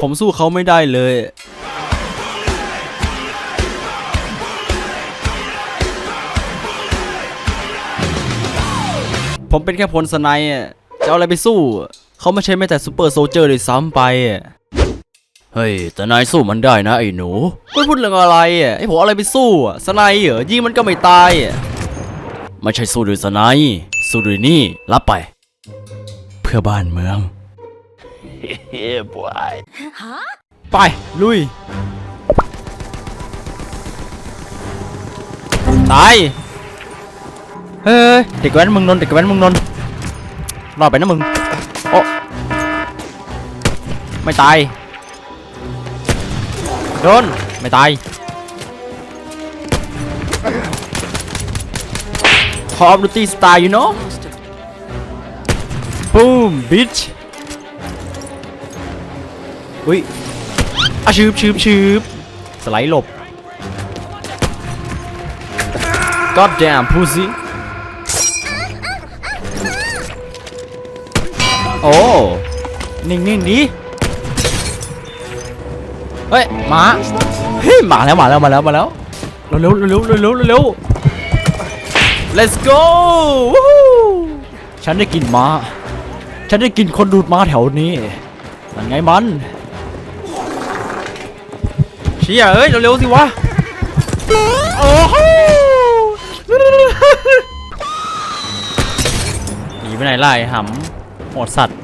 ผมสู้เขาไม่ได้เลย ผมเป็นแค่พลสไน์จะเอาอะไรไปสู้ เขาไม่ใช่แม้แต่ซูเปอร์โซเจอร์เลยซ้ำไป เฮ้ย แต่นายสู้มันได้นะไอ้หนูไม่พูดเรื่องอะไรไอ้ผมอะไรไปสู้สไน์เหรอยิงมันก็ไม่ตายไม่ใช่สู้ด้วยสไนสู้ด้วยนี่ รับไป เพื่อบ้านเมือง ไป ลุย ตาย เฮ้ยเด็กแว้นมึงนนเด็กแว้นมึงนนรอดไปนะมึง โอ้ไม่ตาย โดน ไม่ตาย Call of Duty style you know Boom bitch อุ้ยอาชืบชืบชืบสไลด์หลบ God damn pussy โอ้ นิ่งๆดิเฮ้ยหมาเฮ้ยมาแล้วมาแล้วมาแล้วมาแล้วเร็วเร็วเร็วเร็วเร็ว let's go ฉันได้กินม้า ฉันได้กินคนดูดม้าแถวนี้นั่นไงมัน เชี่ยเอ้ยเร็วๆสิวะ โอ้โหหนีไปไหนล่ะไอ้หำโหดสัตว์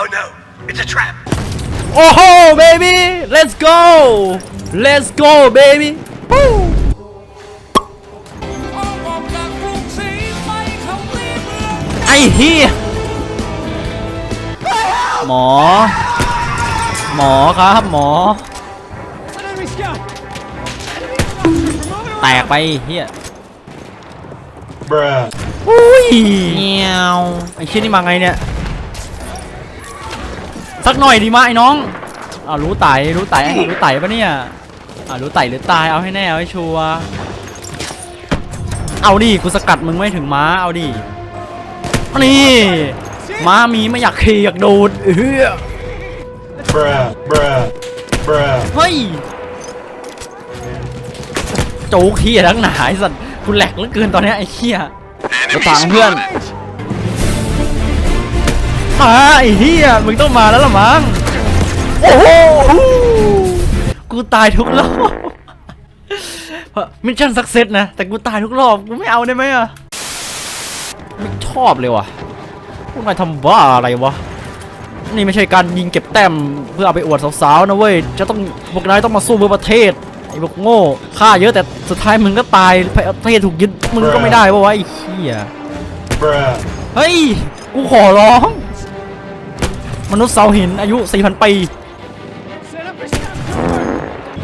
Oh no, it's a trap. โอ้โห baby let's go let's go baby ไอ้เฮียหมอ หมอครับหมอ แตกไปเฮีย Bruh. อุ้ยเงียวไอ้เชี่ยนี่มาไงเนี่ย สักหน่อยดีมาไอ้น้องอ่ารู้ไตรู้ไตรู้ไตปะเนี่ยอ่ารู้ไตหรือตายเอาให้แน่เอาให้ชัวร์เอาดิกูสกัดมึงไม่ถึงม้าเอาดินี่ม้ามีไม่อยากขี่อยากโดดเออ Bruh. Bruh. Bruh. เฮ้ยโจ๊กเฮียทั้งหนาไอ้สัตว์กูแหลกเหลือเกินตอนเนี้ยไอ้เฮีย Enemy tàng Huyền. spotted. มาไอ้เฮียมึงต้องมาแล้วล่ะมั้งโอ้โหกูตายทุกรอบมิชชั่นสักเซสนะ แต่กูตายทุกรอบกูไม่เอาได้ไหมอะไม่ชอบเลยว่ะพวกนายทำบ้าอะไรวะ นี่ไม่ใช่การยิงเก็บแต้มเพื่อเอาไปอวดสาวๆนะเว้ย จะต้องพวกนายต้องมาสู้เพื่อประเทศไอ้พวกโง่ฆ่าเยอะแต่สุดท้ายมึงก็ตายประเทศถูกยึดมึงก็ไม่ได้ปะวะไอ้เหี้ย Bruh. เฮ้ย กูขอร้อง มนุษย์เสาหินอายุ 4,000 ปี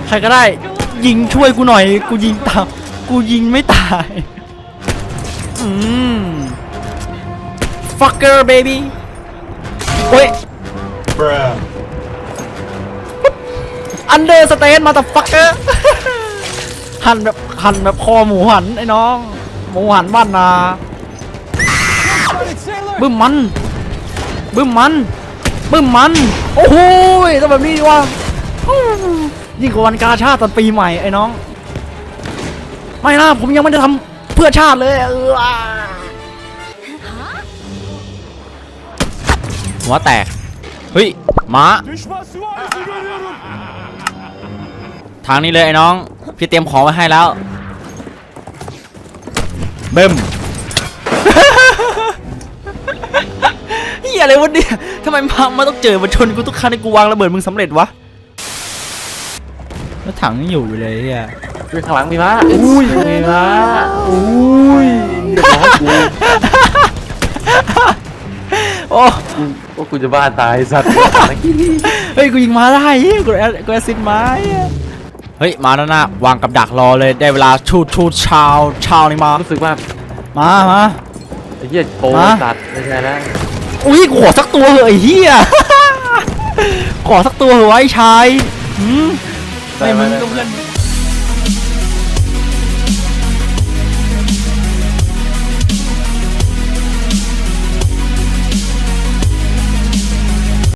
ใครก็ได้ ยิงช่วยกูหน่อย กูยิงตามกูยิงไม่ตาย อืม fucker baby โอ้ย Bruh. under stand มาแต่ fucker หันแบบหันแบบคอหมูหันไอ้น้อง หมูหันบ้านนาบึ้มมันบึ้มมันบึ้มมัน โอ้โหยต้องแบบนี้ดีว่ายิ่งกว่าวันกาชาติตอนปีใหม่ไอ้น้อง ไม่นะผมยังไม่ได้ทำเพื่อชาติเลยเออหัวแตก เฮ้ยม้าทางนี้เลยไอ้น้อง พี่เตรียมของไว้ให้แล้วเบิ้มเฮียอะไรวะเนี่ยทำไมมามาต้องเจอมาชนกูทุกครั้งที่กูวางระเบิดมึงสำเร็จวะ แล้วถังยังอยู่อยู่เลยเฮียมีข้างหลังมีม้าอุ้ยมีม้าอุ้ยเดี๋ยวบอกกู โอ้ กู ว่ากูจะบ้าตายสัตว์ เฮ้ยกูยิงมาได้เฮ้ยกูแอดกูแอดซิดไม้เฮ้ยมาแล้วนะวางกับดักรอเลยได้เวลาชูดชูดชาวชาวนี่มารู้สึกว่ามามา ไอ้เหี้ยโปรฮะสัตว์ไม่ใช่แล้วอุ้ยขอสักตัวเหอะไอ้เหี้ย ขอสักตัวเหอะไอ้ชายหืม ไม่มึงก็เพื่อน